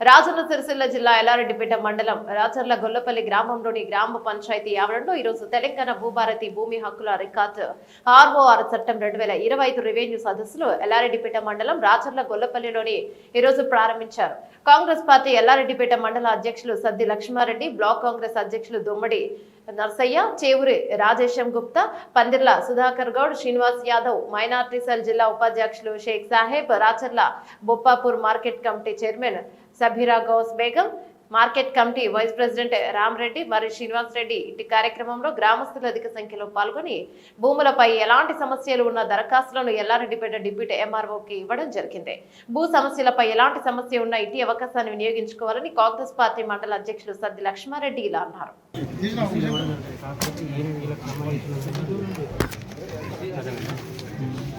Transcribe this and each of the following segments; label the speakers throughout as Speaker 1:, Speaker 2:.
Speaker 1: రాజన్న సిరిసిల్ల జిల్లా ఎల్లారెడ్డిపేట మండలం రాచర్ల గొల్లపల్లి గ్రామంలోని గ్రామ పంచాయతీ ఆవరణలో ఈరోజు తెలంగాణ భూభారతి భూమి హక్కుల రికార్డు. ఆర్ఓఆర్ చట్టం రెండు వేల ఇరవై ఐదు రెవెన్యూ సదస్సులో ఎల్లారెడ్డిపేట మండలం రాచర్ల గొల్లపల్లిలోని ఈరోజు ప్రారంభించారు. కాంగ్రెస్ పార్టీ ఎల్లారెడ్డిపేట మండల అధ్యక్షులు సద్ది లక్ష్మారెడ్డి బ్లాక్ కాంగ్రెస్ అధ్యక్షులు దొమ్మడి నర్సయ్య చేవురి రాజేశం గుప్తా పందిర్ల సుధాకర్ గౌడ్ శ్రీనివాస్ యాదవ్ మైనార్టీ సెల్ జిల్లా ఉపాధ్యక్షులు Sheikh Saheb Racharla Boppapur market committee chairman Sabira Gouse Begum market committee vice president Rama Reddy మరియు శ్రీనివాస్ రెడ్డి ఇంటి కార్యక్రమంలో గ్రామస్తులు అధిక సంఖ్యలో పాల్గొని భూములపై ఎలాంటి సమస్యలు ఉన్న దరఖాస్తులను ఎల్లారెడ్డిపేట డిప్యూటీ ఎంఆర్ఓకి ఇవ్వడం జరిగింది. భూ సమస్యలపై ఎలాంటి సమస్య ఉన్న ఇటీ అవకాశాన్ని వినియోగించుకోవాలని కాంగ్రెస్ పార్టీ మండల అధ్యక్షులు సద్ది లక్ష్మారెడ్డి ఇలా అన్నారు.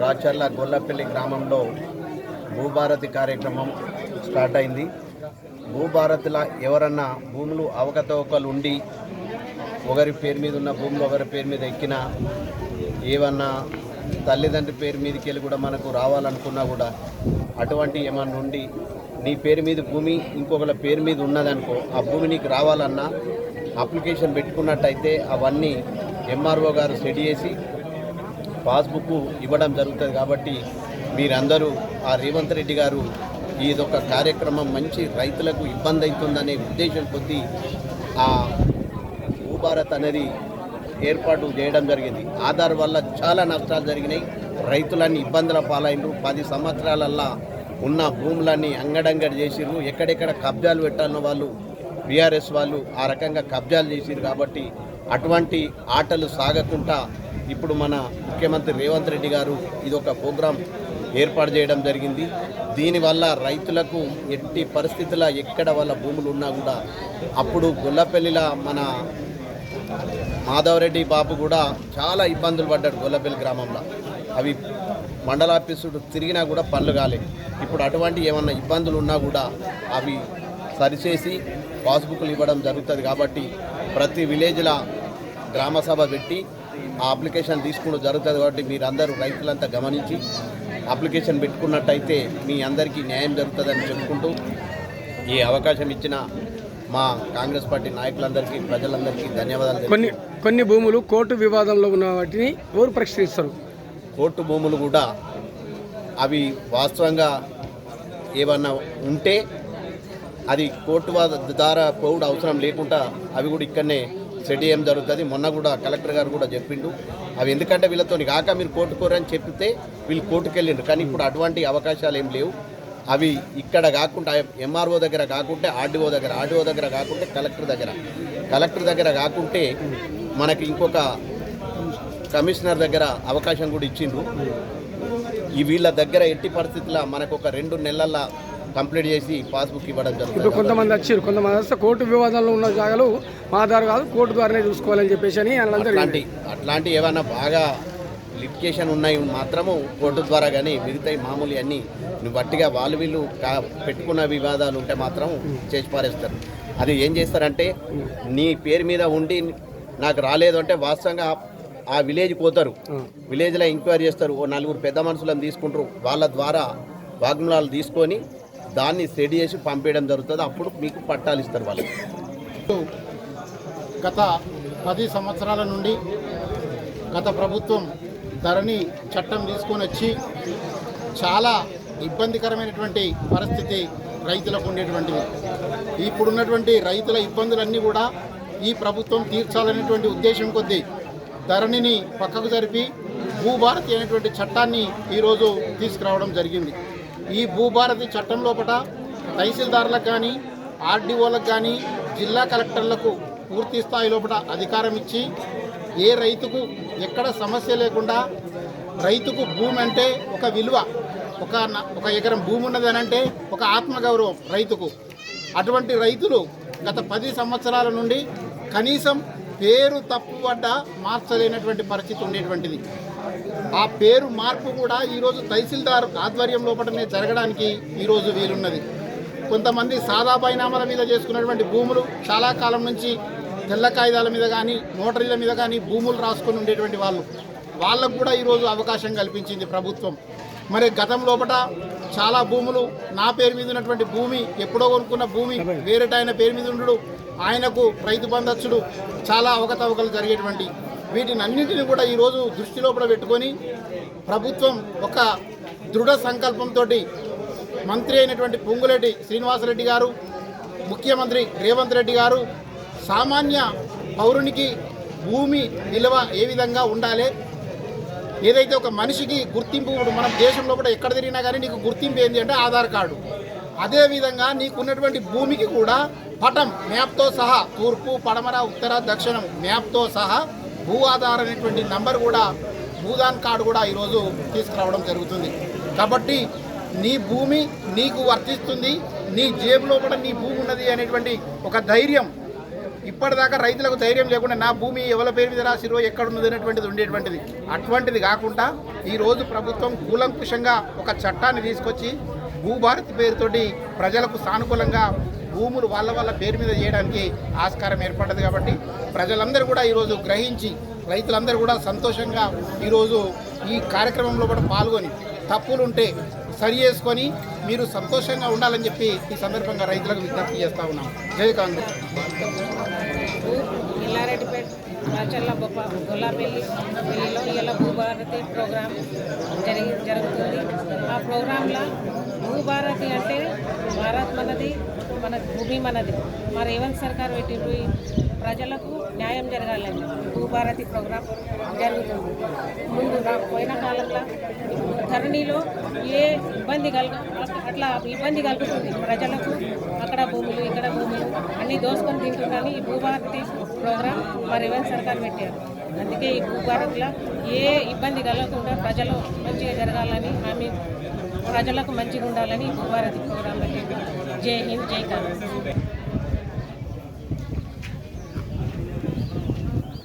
Speaker 2: రాచర్ల గొల్లపల్లి గ్రామంలో భూభారతి కార్యక్రమం స్టార్ట్ అయింది. భూభారతిలో ఎవరన్నా భూములు అవకతవకలు ఉండి ఒకరి పేరు మీద ఉన్న భూములు ఒకరి పేరు మీద ఎక్కినా ఏమన్నా తల్లిదండ్రి పేరు మీదకి వెళ్ళి కూడా మనకు రావాలనుకున్నా కూడా అటువంటి ఏమన్నా ఉండి నీ పేరు మీద భూమి ఇంకొకళ్ళ పేరు మీద ఉన్నదనుకో ఆ భూమి నీకు రావాలన్నా అప్లికేషన్ పెట్టుకున్నట్టయితే అవన్నీ ఎంఆర్ఓ గారు సెట్ చేసి పాస్బుక్ ఇవ్వడం జరుగుతుంది కాబట్టి మీరందరూ ఆ రేవంత్ రెడ్డి గారు ఇదొక కార్యక్రమం మంచి రైతులకు ఇబ్బంది అవుతుందనే ఉద్దేశం కొద్దీ ఆ భూభారత్ అనేది ఏర్పాటు చేయడం జరిగింది. ఆధార్ వల్ల చాలా నష్టాలు జరిగినాయి. రైతులన్నీ ఇబ్బందుల పాలైనరు పది సంవత్సరాలల్లా ఉన్న భూములన్నీ అంగడంగడి చేసిర్రు. ఎక్కడెక్కడ కబ్జాలు పెట్టాలన్న వాళ్ళు బీఆర్ఎస్ వాళ్ళు ఆ రకంగా కబ్జాలు చేసిరు కాబట్టి అటువంటి ఆటలు సాగకుండా ఇప్పుడు మన ముఖ్యమంత్రి రేవంత్ రెడ్డి గారు ఇది ఒక ప్రోగ్రాం ఏర్పాటు చేయడం జరిగింది. దీనివల్ల రైతులకు ఎట్టి పరిస్థితుల ఎక్కడ వాళ్ళ భూములు ఉన్నా కూడా అప్పుడు గొల్లపల్లిలో మన మాధవరెడ్డి బాబు కూడా చాలా ఇబ్బందులు పడ్డాడు గొల్లపల్లి గ్రామంలో. అవి మండలాఫీసుడు తిరిగినా కూడా పనులు కాలే. ఇప్పుడు అటువంటి ఏమన్నా ఇబ్బందులు ఉన్నా కూడా అవి సరిచేసి పాస్బుక్లు ఇవ్వడం జరుగుతుంది కాబట్టి ప్రతి విలేజ్లో గ్రామ సభ పెట్టి ఆ అప్లికేషన్ తీసుకోవడం జరుగుతుంది కాబట్టి మీరందరూ రైతులంతా గమనించి అప్లికేషన్ పెట్టుకున్నట్టయితే మీ అందరికీ న్యాయం జరుగుతుందని చెప్పుకుంటూ ఈ అవకాశం ఇచ్చిన మా కాంగ్రెస్ పార్టీ నాయకులందరికీ ప్రజలందరికీ ధన్యవాదాలు
Speaker 3: కొన్ని కొన్ని భూములు కోర్టు వివాదంలో ఉన్న వాటిని ఎవరు పరిష్కరిస్తారు?
Speaker 2: కోర్టు భూములు కూడా అవి వాస్తవంగా ఏమన్నా ఉంటే అది కోర్టు ద్వారా పోవుడు అవసరం లేకుండా అవి కూడా ఇక్కడనే సెట్ ఏం జరుగుతుంది? మొన్న కూడా కలెక్టర్ గారు కూడా చెప్పిండు. అవి ఎందుకంటే వీళ్ళతో కాక మీరు కోర్టు కోరని చెప్తే వీళ్ళు కోర్టుకు వెళ్ళిండ్రు. కానీ ఇప్పుడు అటువంటి అవకాశాలు ఏం లేవు. అవి ఇక్కడ కాకుండా ఎంఆర్ఓ దగ్గర కాకుంటే ఆర్డీఓ దగ్గర ఆర్డీఓ దగ్గర కాకుంటే కలెక్టర్ దగ్గర. కలెక్టర్ దగ్గర కాకుంటే మనకి ఇంకొక కమిషనర్ దగ్గర అవకాశం కూడా ఇచ్చిండ్రు. ఈ వీళ్ళ దగ్గర ఎట్టి పరిస్థితుల మనకు ఒక రెండు నెలల కంప్లీట్ చేసి పాస్బుక్ ఇవ్వడం
Speaker 3: ఇప్పుడు
Speaker 2: జరుగుతుంది
Speaker 3: కొంతమంది వచ్చారు కొంతమంది వస్తే కోర్టు వివాదంలో ఉన్న జాగాలు మా ద్వారా కాదు కోర్టు ద్వారానే చూసుకోవాలని చెప్పేసి అని
Speaker 2: అట్లాంటి అట్లాంటి ఏమైనా బాగా లిటికేషన్ ఉన్నాయి మాత్రము కోర్టు ద్వారా కానీ మిగతాయి మామూలు అన్నీ నువ్వు వట్టిగా వాళ్ళు వీళ్ళు కా పెట్టుకున్న వివాదాలు ఉంటే మాత్రం చేసి పారేస్తారు. అది ఏం చేస్తారంటే నీ పేరు మీద ఉండి నాకు రాలేదు అంటే వాస్తవంగా ఆ- ఆ విలేజ్ పోతారు విలేజ్లో ఎంక్వైరీ చేస్తారు. ఓ నలుగురు పెద్ద మనుషులను తీసుకుంటారు. వాళ్ళ ద్వారా వాగ్మూలాలు తీసుకొని దాన్ని స్టడీ చేసి పంపేయడం జరుగుతుంది. అప్పుడు మీకు పట్టాలు ఇస్తారు వాళ్ళు.
Speaker 4: గత పది సంవత్సరాల నుండి గత ప్రభుత్వం ధరణి చట్టం తీసుకొని వచ్చి చాలా ఇబ్బందికరమైనటువంటి పరిస్థితి రైతులకు ఉండేటువంటివి ఇప్పుడున్నటువంటి రైతుల ఇబ్బందులన్నీ కూడా ఈ ప్రభుత్వం తీర్చాలనేటువంటి ఉద్దేశం కొద్దీ ధరణిని పక్కకు జరిపి భూభారతి అనేటువంటి చట్టాన్ని ఈరోజు తీసుకురావడం జరిగింది. ఈ భూభారతి చట్టం లోపల తహసీల్దార్లకు కానీ ఆర్డీఓలకు కానీ జిల్లా కలెక్టర్లకు పూర్తి స్థాయి లోపల అధికారం ఇచ్చి ఏ రైతుకు ఎక్కడ సమస్య లేకుండా రైతుకు భూమి అంటే ఒక విలువ ఒక ఒక ఎకరం భూమి ఉన్నది అని అంటే ఒక ఆత్మగౌరవం రైతుకు. అటువంటి రైతులు గత పది సంవత్సరాల నుండి కనీసం పేరు తప్పుబడ్డ మార్చలేనటువంటి పరిస్థితి ఉండేటువంటిది. ఆ పేరు మార్పు కూడా ఈరోజు తహసీల్దార్ ఆధ్వర్యం లోపలనే జరగడానికి ఈరోజు వీలున్నది. కొంతమంది సాదా బైనామాల మీద చేసుకున్నటువంటి భూములు చాలా కాలం నుంచి తెల్ల కాగితాల మీద కానీ నోటరీల మీద కానీ భూములు రాసుకొని ఉండేటువంటి వాళ్ళు. వాళ్ళకు కూడా ఈరోజు అవకాశం కల్పించింది ప్రభుత్వం. మరి గతం లోపల చాలా భూములు నా పేరు మీద ఉన్నటువంటి భూమి ఎప్పుడో కొనుక్కున్న భూమి వేరేట పేరు మీద ఉండడు. ఆయనకు రైతు బంధచ్చుడు చాలా అవకతవకలు జరిగేటువంటి వీటిని అన్నింటినీ కూడా ఈరోజు దృష్టిలో కూడా పెట్టుకొని ప్రభుత్వం ఒక దృఢ సంకల్పంతో మంత్రి అయినటువంటి పొంగులేటి శ్రీనివాసరెడ్డి గారు ముఖ్యమంత్రి రేవంత్ రెడ్డి గారు సామాన్య పౌరునికి భూమి విలువ ఏ విధంగా ఉండాలి? ఏదైతే ఒక మనిషికి గుర్తింపు ఇప్పుడు మన దేశంలో కూడా ఎక్కడ తిరిగినా కానీ నీకు గుర్తింపు ఏంటి అంటే ఆధార్ కార్డు. అదేవిధంగా నీకున్నటువంటి భూమికి కూడా పటం మ్యాప్తో సహా తూర్పు పడమర ఉత్తర దక్షిణం మ్యాప్తో సహా భూ ఆధార్ అనేటువంటి నంబర్ కూడా భూదాన్ కార్డు కూడా ఈరోజు తీసుకురావడం జరుగుతుంది. కాబట్టి నీ భూమి నీకు వర్తిస్తుంది నీ జేబులో కూడా నీ భూమి ఉన్నది అనేటువంటి ఒక ధైర్యం. ఇప్పటిదాకా రైతులకు ధైర్యం లేకుండా నా భూమి ఎవరి పేరు మీద రాసిరో ఎక్కడ ఉన్నది అనేటువంటిది ఉండేటువంటిది. అటువంటిది కాకుండా ఈరోజు ప్రభుత్వం కూలంకుషంగా ఒక చట్టాన్ని తీసుకొచ్చి భూభారతి పేరుతోటి ప్రజలకు సానుకూలంగా భూములు వాళ్ళ వాళ్ళ పేరు మీద చేయడానికి ఆస్కారం ఏర్పడ్డది కాబట్టి ప్రజలందరూ కూడా ఈరోజు గ్రహించి రైతులందరూ కూడా సంతోషంగా ఈరోజు ఈ కార్యక్రమంలో కూడా పాల్గొని తప్పులుంటే సరి చేసుకొని మీరు సంతోషంగా ఉండాలని చెప్పి ఈ సందర్భంగా రైతులకు విజ్ఞప్తి చేస్తూ ఉన్నాం. జై కాంగ్రెస్.
Speaker 5: ఎల్లారెడ్డిపేట రాచర్ల బొప్ప గొల్లాపల్లి పెళ్ళిలో ఇలా భూభారతి ప్రోగ్రాం జరిగి జరుగుతుంది. ఆ ప్రోగ్రాంలో భూభారతి అంటే భారత్ మనది మన భూమి మనది. మా రేవంత్ సర్కార్ పెట్టిండ్రు ప్రజలకు న్యాయం జరగాలని భూభారతి ప్రోగ్రాం జరుగుతుంది. ముందు పోయిన కాలంలో ధరణిలో ఏ ఇబ్బంది కలగ అట్లా ఇబ్బంది కలుగుతుంది. ప్రజలకు అక్కడ భూములు ఇక్కడ భూములు అన్నీ దోసుకొని తింటుందని ఈ భూభారతి ప్రోగ్రాం మా రేవంత్ సర్కార్ పెట్టారు. అందుకే ఈ భూభారత్లో ఏ ఇబ్బంది కలగకుండా ప్రజలు మంచిగా జరగాలని ఆమె ప్రజలకు మంచిగా ఉండాలని భూభారతి ప్రోగ్రాం పెట్టింది జై హింద్ జై కాంగ్రెస్.